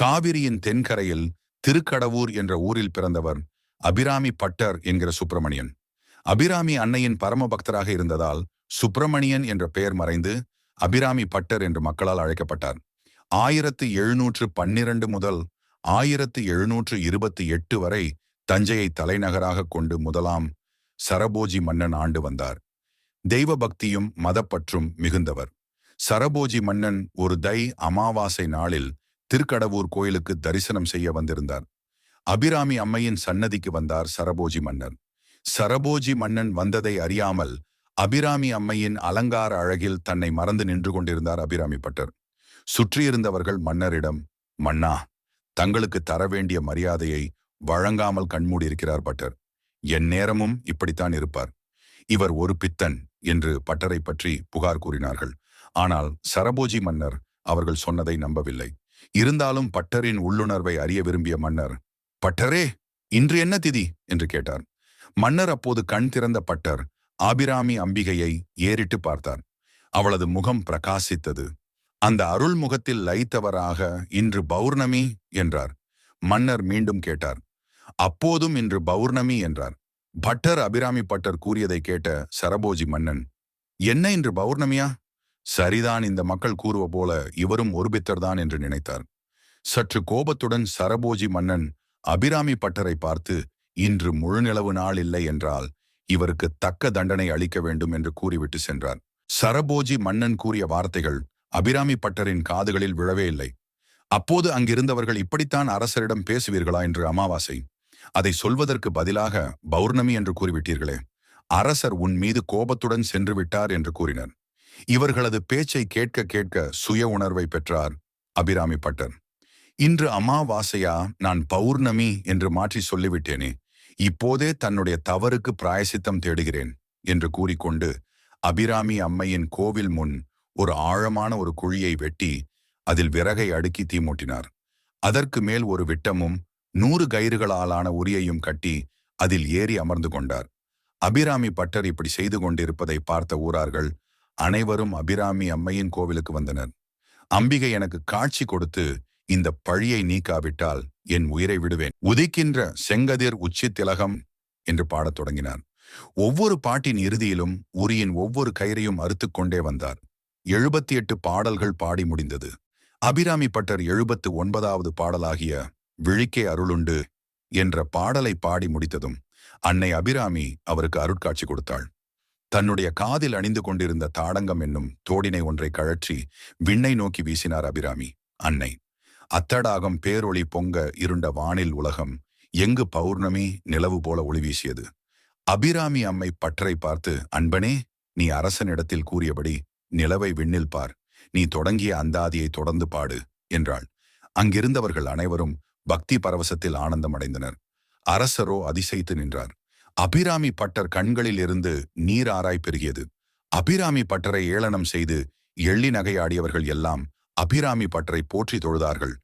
காவிரியின் தென்கரையில் திருக்கடவூர் என்ற ஊரில் பிறந்தவர் அபிராமி பட்டர் என்கிற சுப்பிரமணியன். அபிராமி அன்னையின் பரம பக்தராக இருந்ததால் சுப்பிரமணியன் என்ற பெயர் மறைந்து அபிராமி பட்டர் என்று மக்களால் அழைக்கப்பட்டார். ஆயிரத்து எழுநூற்று பன்னிரண்டு முதல் ஆயிரத்து எழுநூற்று இருபத்தி எட்டு வரை தஞ்சையை தலைநகராக கொண்டு முதலாம் சரபோஜி மன்னன் ஆண்டு வந்தார். தெய்வ பக்தியும் மதப்பற்றும் மிகுந்தவர். சரபோஜி மன்னன் ஒரு தை அமாவாசை நாளில் திருக்கடவூர் கோயிலுக்கு தரிசனம் செய்ய வந்திருந்தார். அபிராமி அம்மையின் சன்னதிக்கு வந்தார் சரபோஜி மன்னன் சரபோஜி மன்னன் வந்ததை அறியாமல் அபிராமி அம்மையின் அலங்கார அழகில் தன்னை மறந்து நின்று கொண்டிருந்தார் அபிராமி பட்டர். சுற்றியிருந்தவர்கள் மன்னரிடம் மன்னா தங்களுக்கு தர வேண்டிய மரியாதையை வழங்காமல் கண்மூடியிருக்கிறார் பட்டர். என் நேரமும் இப்படித்தான் இருப்பார். இவர் ஒரு பித்தன் என்று பட்டரை பற்றி புகார் கூறினார்கள். ஆனால் சரபோஜி மன்னர் அவர்கள் சொன்னதை நம்பவில்லை. இருந்தாலும் பட்டரின் உள்ளுணர்வை அறிய விரும்பிய மன்னர் பட்டரே இன்று என்ன திதி? என்று கேட்டார். மன்னர் அப்போது கண் திறந்த பட்டர் ஆபிராமி அம்பிகையை ஏறிட்டு பார்த்தார். அவளது முகம் பிரகாசித்தது. அந்த அருள் முகத்தில் லைத்தவராக இன்று பௌர்ணமி? என்றார். மன்னர் மீண்டும் கேட்டார். அப்போதும் இன்று பௌர்ணமி என்றார். பட்டர் அபிராமி பட்டர் கூறியதை கேட்ட சரபோஜி மன்னன் என்ன இன்று பௌர்ணமியா? சரிதான் இந்த மக்கள் கூறுவ போல இவரும் ஒருபித்தர் தான் என்று நினைத்தார். சற்று கோபத்துடன் சரபோஜி மன்னன் அபிராமி பட்டரை பார்த்து இன்று முழுநிலவு நாள் இல்லை என்றால் இவருக்கு தக்க தண்டனை அளிக்க வேண்டும் என்று கூறிவிட்டு சென்றார். சரபோஜி மன்னன் கூறிய வார்த்தைகள் அபிராமி பட்டரின் காதுகளில் விழவே இல்லை. அப்போது அங்கிருந்தவர்கள் இப்படித்தான் அரசரிடம் பேசுவீர்களா? என்று அமாவாசை. அதை சொல்வதற்கு பதிலாக பௌர்ணமி என்று கூறிவிட்டீர்களே அரசர் உன் மீது கோபத்துடன் சென்று விட்டார் என்று கூறினர். இவர்களது பேச்சை கேட்க கேட்க சுய உணர்வை பெற்றார் அபிராமி பட்டர். இன்று அமாவாசையா? நான் பௌர்ணமி என்று மாற்றி சொல்லிவிட்டேனே. இப்போதே தன்னுடைய தவறுக்கு பிராயசித்தம் தேடுகிறேன் என்று கூறிக்கொண்டு அபிராமி அம்மையின் கோவில் முன் ஒரு ஆழமான ஒரு குழியை வெட்டி அதில் விறகை அடுக்கி தீமூட்டினார் அதற்கு மேல் ஒரு விட்டமும் நூறு கயிறுகளாலான உரியையும் கட்டி அதில் ஏறி அமர்ந்து கொண்டார். அபிராமி பட்டர் இப்படி செய்து கொண்டிருப்பதை பார்த்த ஊரார்கள் அனைவரும் அபிராமி அம்மையின் கோவிலுக்கு வந்தனர். அம்பிகை எனக்கு காட்சி கொடுத்து இந்த பழியை நீக்காவிட்டால் என் உயிரை விடுவேன். உதிக்கின்ற செங்கதிர் உச்சி திலகம் என்று பாடத் தொடங்கினார். ஒவ்வொரு பாட்டின் இறுதியிலும் உரியின் ஒவ்வொரு கயிறையும் அறுத்துக்கொண்டே வந்தார். எழுபத்தி எட்டு பாடல்கள் பாடி முடிந்தது. அபிராமி பட்டர் எழுபத்து ஒன்பதாவது பாடலாகிய விழிக்கே அருளுண்டு என்ற பாடலை பாடி முடித்ததும் அன்னை அபிராமி அவருக்கு அருட்காட்சி கொடுத்தாள். தன்னுடைய காதில் அணிந்து கொண்டிருந்த தாடங்கம் என்னும் தோடினை ஒன்றை கழற்றி விண்ணை நோக்கி வீசினார் அபிராமி. அன்னை அத்தடாகம் பேரொளி பொங்க இருண்ட வானில் உலகம் எங்கு பௌர்ணமி நிலவு போல ஒளி வீசியது. அபிராமி அம்மை பற்றை பார்த்து அன்பனே நீ அரசனிடத்தில் கூறியபடி நிலவை விண்ணில் பார். நீ தொடங்கிய அந்தாதியை தொடர்ந்து பாடு என்றாள். அங்கிருந்தவர்கள் அனைவரும் பக்தி பரவசத்தில் ஆனந்தம் அடைந்தனர் அரசரோ அதிசயித்து நின்றார். அபிராமி பட்டர் கண்களில் இருந்து நீர் ஆராய் பெருகியது. அபிராமி பட்டரை ஏளனம் செய்து எள்ளி நகையாடியவர்கள் எல்லாம் அபிராமி பட்டரை போற்றி தொழுதார்கள்.